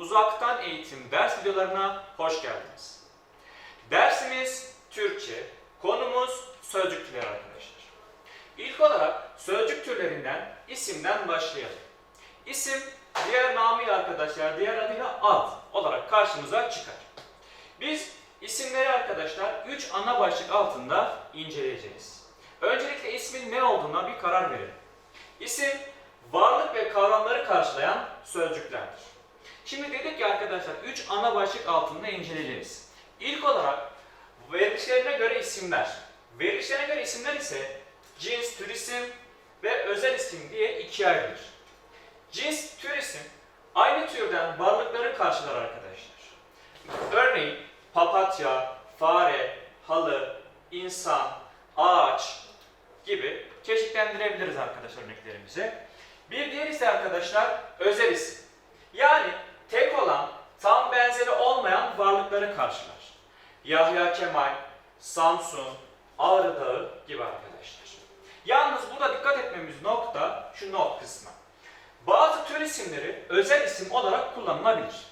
Uzaktan Eğitim ders videolarına hoş geldiniz. Dersimiz Türkçe, konumuz sözcük türleri arkadaşlar. İlk olarak sözcük türlerinden isimden başlayalım. İsim diğer namıyla arkadaşlar, diğer adıyla ad olarak karşımıza çıkar. Biz isimleri arkadaşlar 3 ana başlık altında inceleyeceğiz. Öncelikle ismin ne olduğuna bir karar verelim. İsim, varlık ve kavramları karşılayan sözcüklerdir. Şimdi dedik ki arkadaşlar 3 ana başlık altında inceleyeceğiz. İlk olarak verilişlerine göre isimler. Verilişlerine göre isimler ise cins, tür isim ve özel isim diye ikiye ayrılır. Cins, tür isim aynı türden varlıkları karşılar arkadaşlar. Örneğin papatya, fare, halı, insan, ağaç gibi çeşitlendirebiliriz arkadaşlar örneklerimize. Bir diğer ise arkadaşlar özel isim. Yani tek olan, tam benzeri olmayan varlıkları karşılar. Yahya Kemal, Samsun, Ağrı Dağı gibi arkadaşlar. Yalnız burada dikkat etmemiz nokta şu not kısmı. Bazı tür isimleri özel isim olarak kullanılabilir.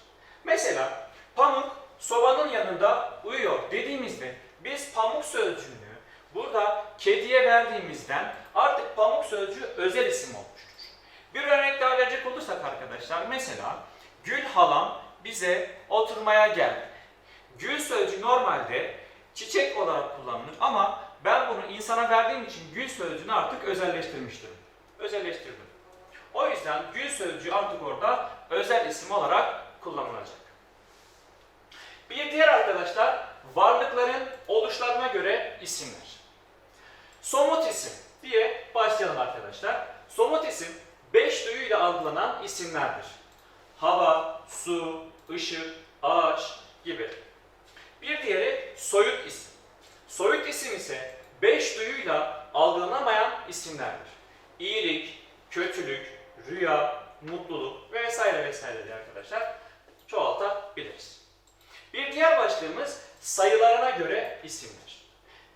Mesela pamuk sobanın yanında uyuyor dediğimizde biz pamuk sözcüğünü burada kediye verdiğimizden artık pamuk sözcüğü özel isim olmuştur. Bir örnek daha verecek olursak arkadaşlar mesela Gül halam bize oturmaya geldi. Gül sözcüğü normalde çiçek olarak kullanılır ama ben bunu insana verdiğim için gül sözcüğünü artık özelleştirmiştim. Özelleştirdim. O yüzden gül sözcüğü artık orada özel isim olarak kullanılacak. Bir diğer arkadaşlar varlıkların oluşlarına göre isimler. Somut isim diye başlayalım arkadaşlar. Somut isim beş duyuyla algılanan isimlerdir. Hava, su, ışık, ağaç gibi. Bir diğeri soyut isim. Soyut isim ise beş duyuyla algılanamayan isimlerdir. İyilik, kötülük, rüya, mutluluk ve vesaire vesaire diye arkadaşlar çoğaltabiliriz. Bir diğer başlığımız sayılarına göre isimler.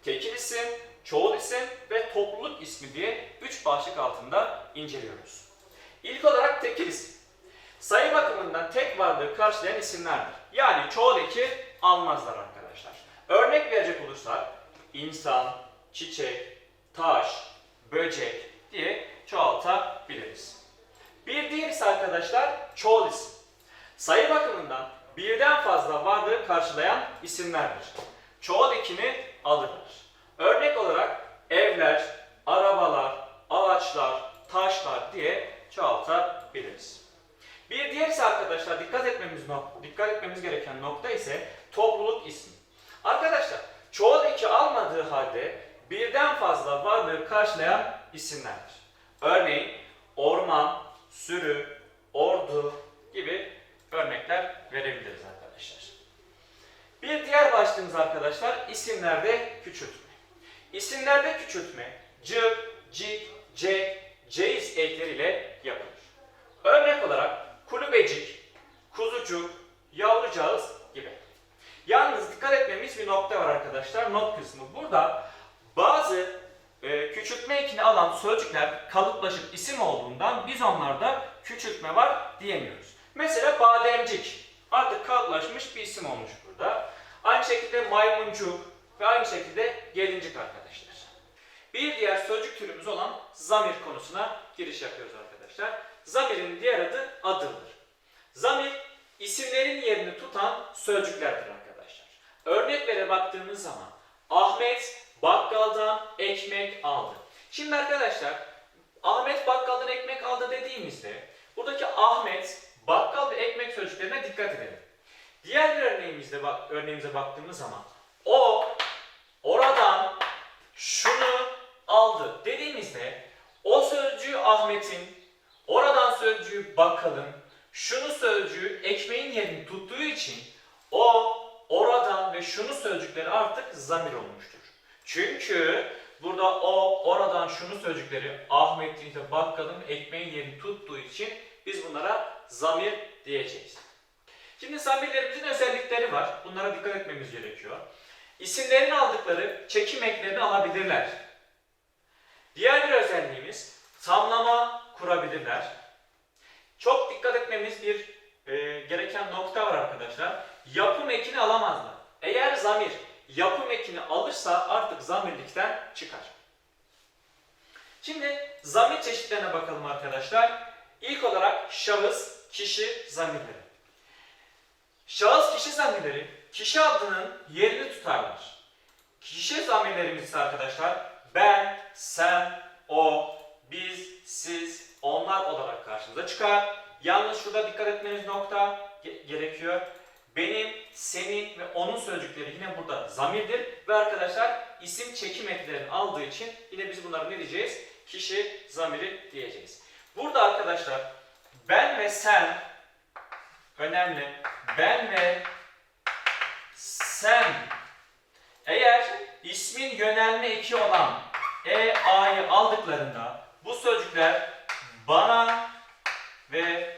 Tekil isim, çoğul isim ve topluluk ismi diye üç başlık altında inceliyoruz. İlk olarak tekil isim. Sayı bakımından tek varlığı karşılayan isimlerdir. Yani çoğul eki almazlar arkadaşlar. Örnek verecek olursak insan, çiçek, taş, böcek diye çoğaltabiliriz. Bir diğer ise arkadaşlar çoğul isim. Sayı bakımından birden fazla varlığı karşılayan isimlerdir. Çoğul ekini alırlar. Örnek olarak evler, arabalar, ağaçlar, taşlar diye çoğaltabiliriz. Bir diğer ise arkadaşlar dikkat etmemiz dikkat etmemiz gereken nokta ise topluluk ismi. Arkadaşlar çoğul eki almadığı halde birden fazla varlığı karşılayan isimlerdir. Örneğin orman, sürü, ordu gibi örnekler verebiliriz arkadaşlar. Bir diğer başlığımız arkadaşlar isimlerde küçültme. İsimlerde küçültme cık, cik, cek, ceyiz ekleriyle yapılır. Örnek olarak kulübecik, kuzucuk, yavrucağız gibi. Yalnız dikkat etmemiz bir nokta var arkadaşlar. Not kısmı. Burada bazı e, küçültme ekini alan sözcükler kalıplaşıp isim olduğundan biz onlarda küçültme var diyemiyoruz. Mesela bademcik artık kalıplaşmış bir isim olmuş burada. Aynı şekilde maymuncuk ve aynı şekilde gelincik arkadaşlar. Bir diğer sözcük türümüz olan zamir konusuna giriş yapıyoruz arkadaşlar. Zamirin diğer adı adıldır. Zamir isimlerin yerini tutan sözcüklerdir arkadaşlar. Örneklere baktığımız zaman Ahmet bakkaldan ekmek aldı. Şimdi arkadaşlar Ahmet bakkaldan ekmek aldı dediğimizde buradaki Ahmet, bakkal ve ekmek sözcüklerine dikkat edelim. Diğer bir örneğimizde bak örneğimize baktığımız zaman o oradan şunu aldı dediğimizde o sözcüğü Ahmet'in, oradan sözcüğü bakkalın, şunu sözcüğü ekmeğin yerini tuttuğu için o, oradan ve şunu sözcükleri artık zamir olmuştur. Çünkü burada o, oradan şunu sözcükleri Ahmet'in, işte bakkalın ekmeğin yerini tuttuğu için biz bunlara zamir diyeceğiz. Şimdi zamirlerimizin özellikleri var. Bunlara dikkat etmemiz gerekiyor. İsimlerin aldıkları çekim eklerini alabilirler. Diğer bir özelliğimiz tamlama kurabilirler. çok dikkat etmemiz bir e, gereken nokta var arkadaşlar. Yapım ekini alamazlar. Eğer zamir yapım ekini alırsa artık zamirlikten çıkar. Şimdi zamir çeşitlerine bakalım arkadaşlar. İlk olarak şahıs, kişi zamirleri. Şahıs kişi zamirleri kişi adının yerini tutarlar. Kişi zamirlerimiz ise arkadaşlar ben, sen, o, biz, siz, onlar olarak karşımıza çıkar. Yalnız şurada dikkat etmeniz nokta ge- gerekiyor. Benim, senin ve onun sözcükleri yine burada zamirdir. Ve arkadaşlar isim çekim eklerini aldığı için yine biz bunlara ne diyeceğiz? Kişi zamiri diyeceğiz. Burada arkadaşlar ben ve sen önemli. Ben ve sen eğer ismin yönelme eki olan e, a'yı aldıklarında bu sözcükler bana ve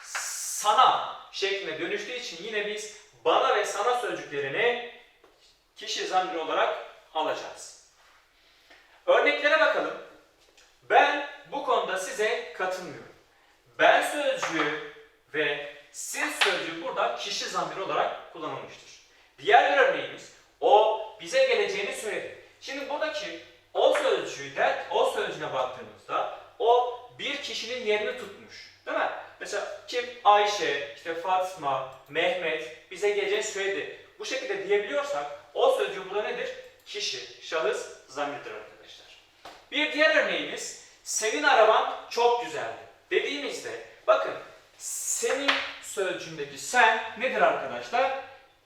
sana şeklinde dönüştüğü için yine biz bana ve sana sözcüklerini kişi zamiri olarak alacağız. Örneklere bakalım. Ben bu konuda size katılmıyorum. Ben sözcüğü ve siz sözcüğü burada kişi zamiri olarak kullanılmıştır. Diğer bir örneğimiz o bize geleceğini söyledi. Şimdi buradaki o sözcüğü de o sözcüğüne baktığımızda o bir kişinin yerini tutmuş. Değil mi? Mesela kim Ayşe, işte Mehmet bize geleceğini söyledi. Bu şekilde diyebiliyorsak o sözcüğü burada nedir? Kişi, şahıs, zamirdir arkadaşlar. Bir diğer örneğimiz senin araban çok güzeldi. Dediğimizde bakın senin sözcüğündeki sen nedir arkadaşlar?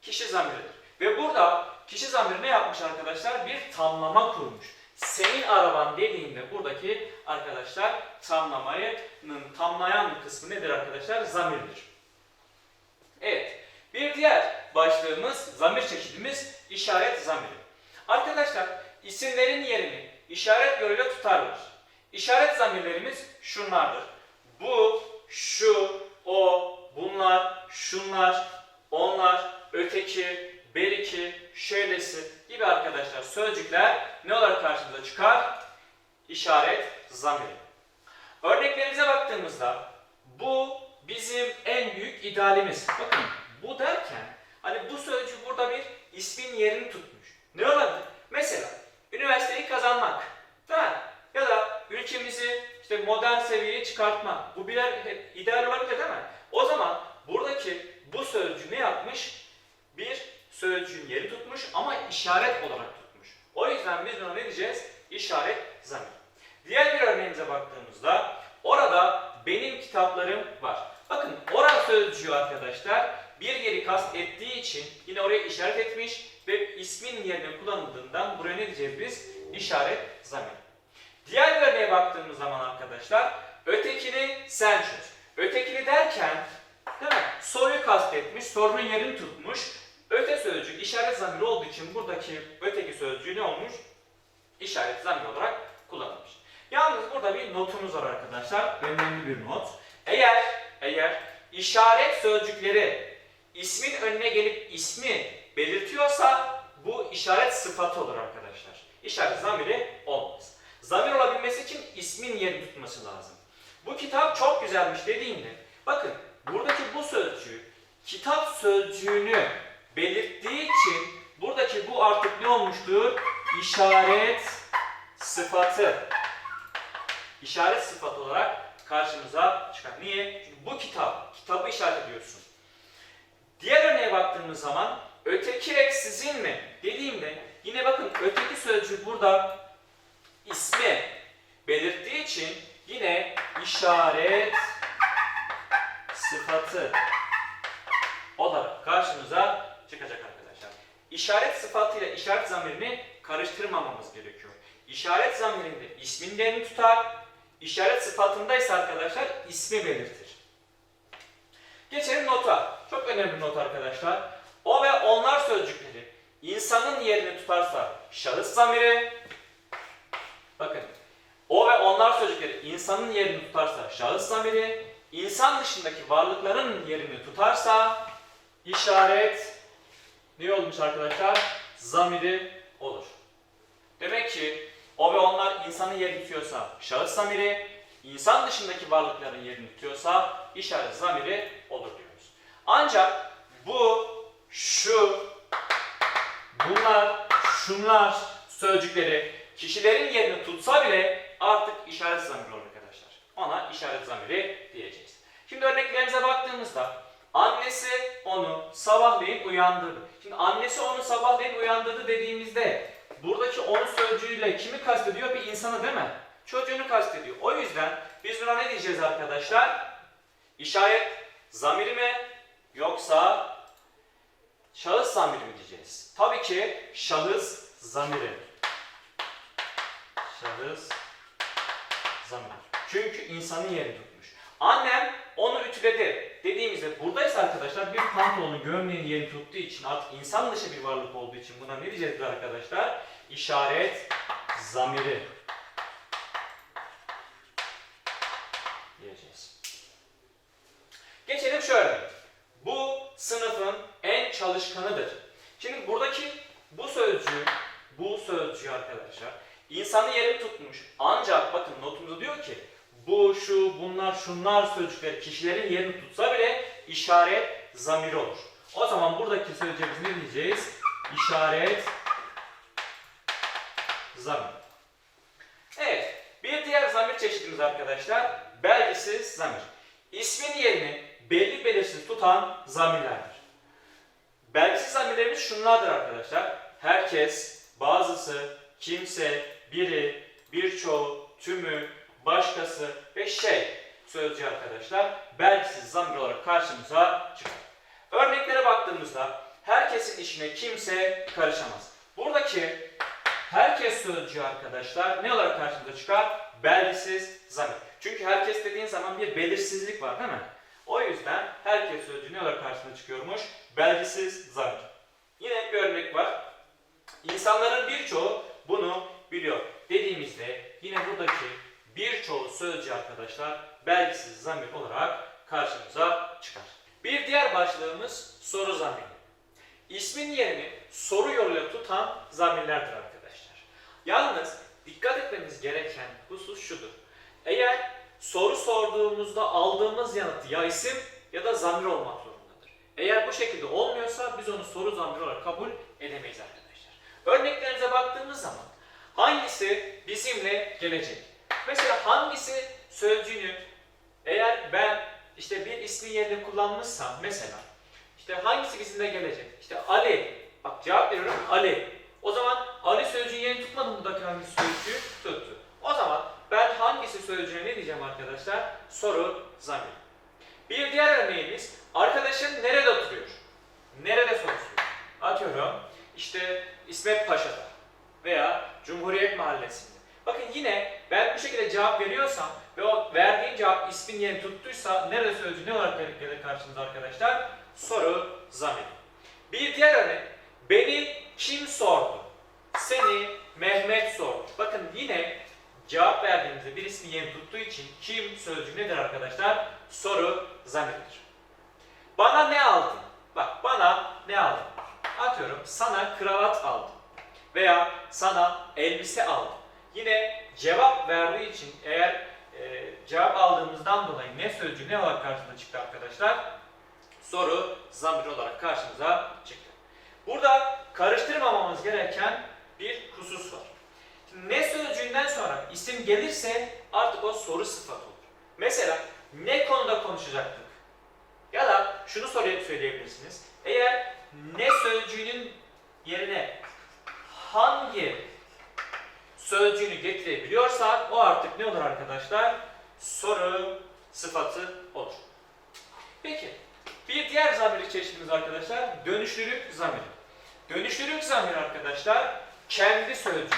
Kişi zamiridir. Ve burada kişi zamiri ne yapmış arkadaşlar? Bir tamlama kurmuş. Senin araban dediğinde buradaki arkadaşlar tamlamayının tamlayan kısmı nedir arkadaşlar? Zamirdir. Evet. Bir diğer başlığımız, zamir çeşidimiz işaret zamiri. Arkadaşlar isimlerin yerini işaret yoluyla tutarlar. İşaret zamirlerimiz şunlardır. Bu, şu, o, bunlar, şunlar, onlar, öteki, beriki, şöylesi gibi arkadaşlar sözcükler ne olarak karşımıza çıkar? İşaret zamiri. Örneklerimize baktığımızda bu bizim en büyük idealimiz. Bakın bu derken hani bu sözcük burada bir ismin yerini tutmuş. Ne olabilir? Mesela üniversiteyi kazanmak. Değil mi? Ya da ülkemizi işte modern seviyeye çıkartmak. Bu birer hep ideal olabilir değil mi? O zaman buradaki bu sözcüğü ne yapmış? Bir sözcüğün yeri tutmuş ama işaret olarak tutmuş. O yüzden biz buna ne diyeceğiz? İşaret zamir. Diğer bir örneğimize baktığımızda orada benim kitaplarım var. Bakın orada sözcüğü arkadaşlar bir yeri kast ettiği için yine oraya işaret etmiş ve ismin yerine kullanıldığından buraya ne diyeceğiz biz? İşaret zamir. Diğer örneğe baktığımız zaman arkadaşlar ötekini sen çöz. Ötekini derken değil mi? Soruyu kastetmiş, sorunun yerini tutmuş. Öte sözcük işaret zamiri olduğu için buradaki öteki sözcüğü ne olmuş? İşaret zamiri olarak kullanılmış. Yalnız burada bir notumuz var arkadaşlar. Önemli bir not. Eğer eğer işaret sözcükleri ismin önüne gelip ismi belirtiyorsa bu işaret sıfatı olur arkadaşlar. İşaret zamiri olmaz. Zamir olabilmesi için ismin yerini tutması lazım. Bu kitap çok güzelmiş dediğimde bakın buradaki bu sözcüğü kitap sözcüğünü belirttiği için buradaki bu artık ne olmuştur? İşaret sıfatı. İşaret sıfatı olarak karşımıza çıkar. Niye? Çünkü bu kitap, kitabı işaret ediyorsun. Diğer örneğe baktığımız zaman öteki ek sizin mi dediğimde yine bakın öteki sözcüğü burada ismi belirttiği için yine işaret sıfatı olarak karşımıza çıkacak arkadaşlar. İşaret sıfatıyla işaret zamirini karıştırmamamız gerekiyor. İşaret zamirinde ismin yerini tutar, işaret sıfatında ise arkadaşlar ismi belirtir. Geçelim nota. Çok önemli not arkadaşlar. O ve onlar sözcükleri insanın yerini tutarsa şahıs zamiri, bakın o ve onlar sözcükleri insanın yerini tutarsa şahıs zamiri, insan dışındaki varlıkların yerini tutarsa işaret ne olmuş arkadaşlar? Zamiri olur. Demek ki o ve onlar insanın yerini tutuyorsa şahıs zamiri, insan dışındaki varlıkların yerini tutuyorsa işaret zamiri olur diyoruz. Ancak bu, şu, bunlar, şunlar sözcükleri kişilerin yerini tutsa bile artık işaret zamiri olur arkadaşlar. Ona işaret zamiri diyeceğiz. Şimdi örneklerimize baktığımızda annesi onu sabahleyin uyandırdı. Şimdi annesi onu sabahleyin uyandırdı dediğimizde buradaki onu sözcüğüyle kimi kastediyor? Bir insanı değil mi? Çocuğunu kastediyor. O yüzden biz buna ne diyeceğiz arkadaşlar? İşaret zamiri mi yoksa şahıs zamiri mi diyeceğiz? Tabii ki şahıs zamiri. Şahıs zamiri. Çünkü insanın yerini tutmuş. Annem onu ütüledi dediğimizde buradaysa arkadaşlar bir pantolonun gömleğin yerini tuttuğu için artık insan dışı bir varlık olduğu için buna ne diyeceğiz arkadaşlar? İşaret zamiri diyeceğiz. Geçelim şöyle. Bu sınıfın en çalışkanıdır. Şimdi buradaki bu sözcüğü, bu sözcüğü arkadaşlar insanın yerini tutmuş. Ancak bakın notumuzda diyor ki bu, şu, bunlar, şunlar sözcükleri kişilerin yerini tutsa bile işaret zamiri olur. O zaman buradaki sözcüğümüz ne diyeceğiz? İşaret zamir. Evet, bir diğer zamir çeşidimiz arkadaşlar belgisiz zamir. İsmin yerini belli belirsiz tutan zamirlerdir. Belgisiz zamirlerimiz şunlardır arkadaşlar. Herkes, bazısı, kimse, biri, birçoğu, tümü, başkası ve şey sözcüğü arkadaşlar belgisiz zamir olarak karşımıza çıkar. Örneklere baktığımızda herkesin işine kimse karışamaz. Buradaki herkes sözcüğü arkadaşlar ne olarak karşımıza çıkar? Belgisiz zamir. Çünkü herkes dediğin zaman bir belirsizlik var değil mi? O yüzden herkes sözcüğü ne olarak karşımıza çıkıyormuş? Belgisiz zamir. Yine bir örnek var. İnsanların birçoğu bunu biliyor dediğimizde yine buradaki birçoğu sözcüğü arkadaşlar belgisiz zamir olarak karşımıza çıkar. Bir diğer başlığımız soru zamiri. İsmin yerini soru yoluyla tutan zamirlerdir arkadaşlar. Yalnız dikkat etmemiz gereken husus şudur. Eğer soru sorduğumuzda aldığımız yanıt ya isim ya da zamir olmak zorundadır. Eğer bu şekilde olmuyorsa biz onu soru zamiri olarak kabul edemeyiz arkadaşlar. Örneklerimize baktığımız zaman hangisi bizimle gelecek? Mesela hangisi sözcüğünü eğer ben işte bir ismin yerine kullanmışsam mesela işte hangisi bizimle gelecek? İşte Ali. Bak cevap veriyorum Ali. O zaman Ali sözcüğün yerini tutmadı mı buradaki hangisi sözcüğü? Tuttu. O zaman ben hangisi sözcüğüne ne diyeceğim arkadaşlar? Soru zamir. Bir diğer örneğimiz arkadaşın nerede oturuyor? Nerede sorusu? Atıyorum işte İsmet Paşa'da veya Cumhuriyet Mahallesi'nde. Bakın yine ben bu şekilde cevap veriyorsam ve o verdiğim cevap ismin yerini tuttuysa nerede sözcüğü ne olarak gelir karşımıza arkadaşlar? Soru zamiri. Bir diğer örnek beni kim sordu? Seni Mehmet sordu. Bakın yine cevap verdiğimizde bir ismi yerini tuttuğu için kim sözcüğü nedir arkadaşlar? Soru zamiridir. Bana ne aldın? Bak bana ne aldın? Atıyorum sana kravat aldım. Veya sana elbise aldım. Yine cevap verdiği için eğer e, cevap aldığımızdan dolayı ne sözcüğü ne olarak karşımıza çıktı arkadaşlar? Soru zamir olarak karşımıza çıktı. Burada karıştırmamamız gereken bir husus var. Şimdi ne sözcüğünden sonra isim gelirse artık o soru sıfatı olur. Mesela ne konuda konuşacaktık? Ya da şunu soruya söyleyebilirsiniz. Eğer ne sözcüğünün yerine hangi sözcüğünü getirebiliyorsak o artık ne olur arkadaşlar? Soru sıfatı olur. Peki bir diğer zamirlik çeşidimiz arkadaşlar dönüşlülük zamiri. Dönüşlülük zamiri arkadaşlar kendi sözcüğüdür.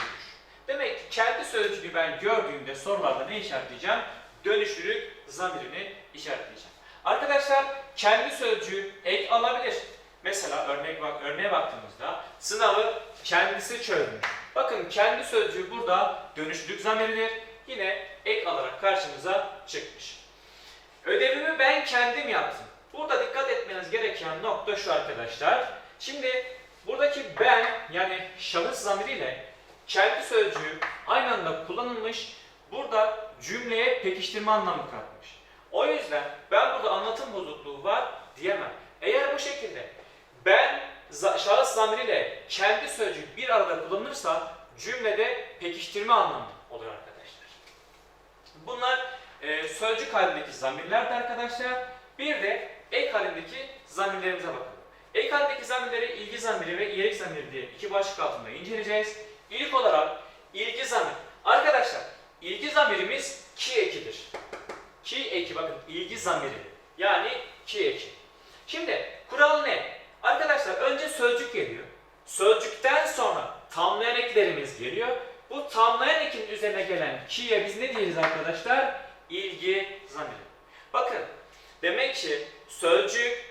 Demek ki kendi sözcüğünü ben gördüğümde sorularda ne işaretleyeceğim? Dönüşlülük zamirini işaretleyeceğim. Arkadaşlar kendi sözcüğü ek alabilir. Mesela örnek bak örneğe baktığımızda sınavı kendisi çözmüş. Bakın kendi sözcüğü burada dönüşlülük zamiridir. Yine ek alarak karşımıza çıkmış. Ödevimi ben kendim yaptım. Burada dikkat etmeniz gereken nokta şu arkadaşlar. Şimdi buradaki ben yani şahıs zamiriyle kendi sözcüğü aynı anda kullanılmış. Burada cümleye pekiştirme anlamı katmış. O yüzden ben burada anlatım bozukluğu var diyemem. Eğer bu şekilde ben şahıs zamiriyle kendi sözcüğü bir arada kullanılırsa cümlede pekiştirme anlamı olur arkadaşlar. Bunlar e, sözcük halindeki zamirlerdi arkadaşlar. Bir de ek halindeki zamirlerimize bakalım. Ek halindeki zamirleri ilgi zamiri ve iyilik zamiri diye iki başlık altında inceleyeceğiz. İlk olarak ilgi zamiri. Arkadaşlar ilgi zamirimiz ki ekidir. Ki eki bakın ilgi zamiri. Yani ki eki. Şimdi kural ne? Arkadaşlar önce sözcük geliyor. Sözcükten sonra tamlayan eklerimiz geliyor. Bu tamlayan ekin üzerine gelen ki'ye biz ne diyeceğiz arkadaşlar? İlgi zamiri. Bakın demek ki sözcük,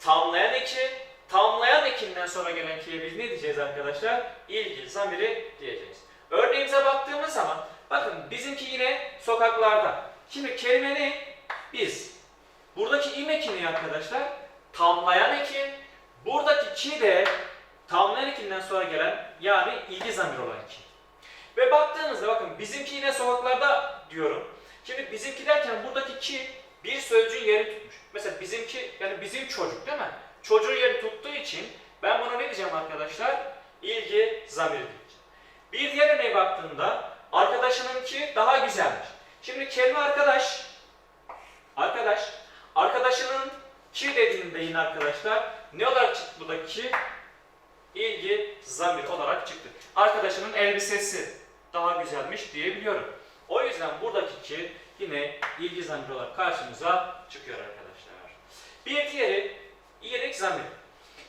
tamlayan eki, tamlayan ekinden sonra gelen ki'ye biz ne diyeceğiz arkadaşlar? İlgi zamiri diyeceğiz. Örneğimize baktığımız zaman bakın bizimki yine sokaklarda. Şimdi kelime ne? Biz. Buradaki im eki ne arkadaşlar? Tamlayan eki. Buradaki ki de tamlayan ekinden sonra gelen yani ilgi zamiri olan ki. Ve baktığınızda bakın bizimki yine sokaklarda diyorum. Şimdi bizimki derken buradaki ki bir sözcüğün yerini tutmuş. Mesela bizimki yani bizim çocuk değil mi? Çocuğun yerini tuttuğu için ben buna ne diyeceğim arkadaşlar? İlgi zamiri diyeceğim. Bir diğer örneğe baktığında arkadaşınınki daha güzelmiş. Şimdi kelime arkadaş arkadaş arkadaşının ki dediğinde yine arkadaşlar ne olarak çıktı buradaki ilgi zamir olarak çıktı. Arkadaşının elbisesi daha güzelmiş diyebiliyorum. O yüzden buradaki ki yine ilgi zamiri olarak karşımıza çıkıyor arkadaşlar. Bir diğeri iyilik zamiri.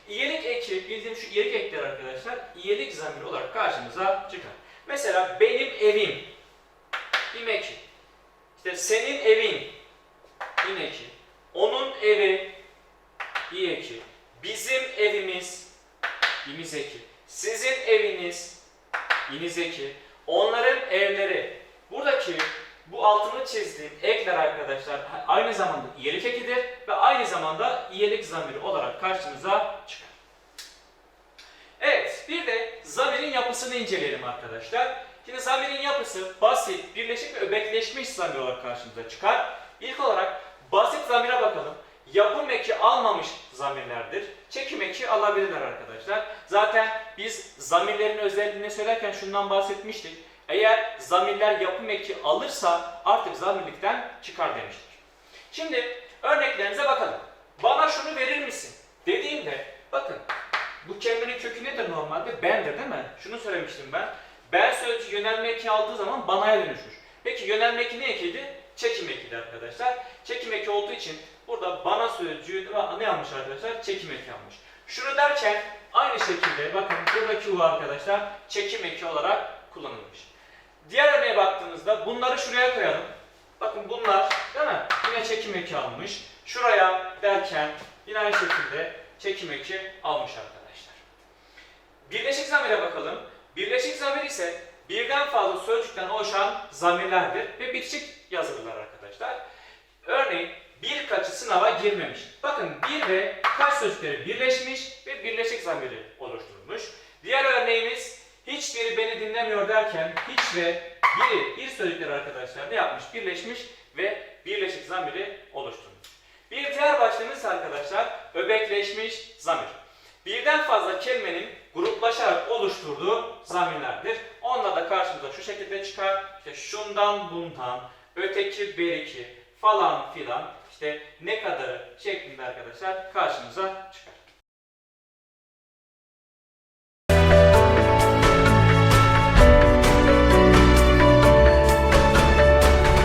İyilik eki, bildiğim şu iyilik ekler arkadaşlar, iyilik zamiri olarak karşımıza çıkar. Mesela benim evim, im eki. İşte senin evin, im eki. Onun evi, i eki. Bizim evimiz, imiz eki. Sizin eviniz, iniz eki. Onların evleri. Buradaki bu altını çizdiğim ekler arkadaşlar aynı zamanda iyilik ekidir ve aynı zamanda iyilik zamiri olarak karşımıza çıkar. Evet, bir de zamirin yapısını inceleyelim arkadaşlar. Şimdi zamirin yapısı basit, birleşik ve öbekleşmiş zamir olarak karşımıza çıkar. İlk olarak basit zamire bakalım. Yapım eki almamış zamirlerdir. Çekim eki alabilirler arkadaşlar. Zaten biz zamirlerin özelliğini söylerken şundan bahsetmiştik. Eğer zamirler yapım eki alırsa artık zamirlikten çıkar demiştik. Şimdi örneklerimize bakalım. Bana şunu verir misin? Dediğimde bakın bu kelimenin kökü nedir normalde? Bendir değil mi? Şunu söylemiştim ben. Ben sözcüğü yönelme eki aldığı zaman banaya dönüşür. Peki yönelme eki ne ekiydi? Çekim ekiydi arkadaşlar. Çekim eki olduğu için burada bana sözcüğü ne almış arkadaşlar? Çekim eki almış. Şunu derken aynı şekilde bakın buradaki u arkadaşlar çekim eki olarak kullanılmış. Diğer örneğe baktığımızda bunları şuraya koyalım. Bakın bunlar değil mi? Yine çekim eki almış. Şuraya derken yine aynı şekilde çekim eki almış arkadaşlar. Birleşik zamire bakalım. Birleşik zamir ise birden fazla sözcükten oluşan zamirlerdir ve bitişik yazılırlar arkadaşlar. Örneğin birkaçı sınava girmemiş. Bakın bir ve kaç sözcükleri birleşmiş ve birleşik zamiri oluşturmuş. Diğer örneğimiz hiçbiri beni dinlemiyor derken hiç ve biri bir sözcükler arkadaşlar ne yapmış? Birleşmiş ve birleşik zamiri oluşturmuş. Bir diğer başlığımız arkadaşlar öbekleşmiş zamir. Birden fazla kelimenin gruplaşarak oluşturduğu zamirlerdir. Onlar da karşımıza şu şekilde çıkar. İşte şundan bundan, öteki beriki falan filan işte ne kadarı şeklinde arkadaşlar karşımıza çıkar.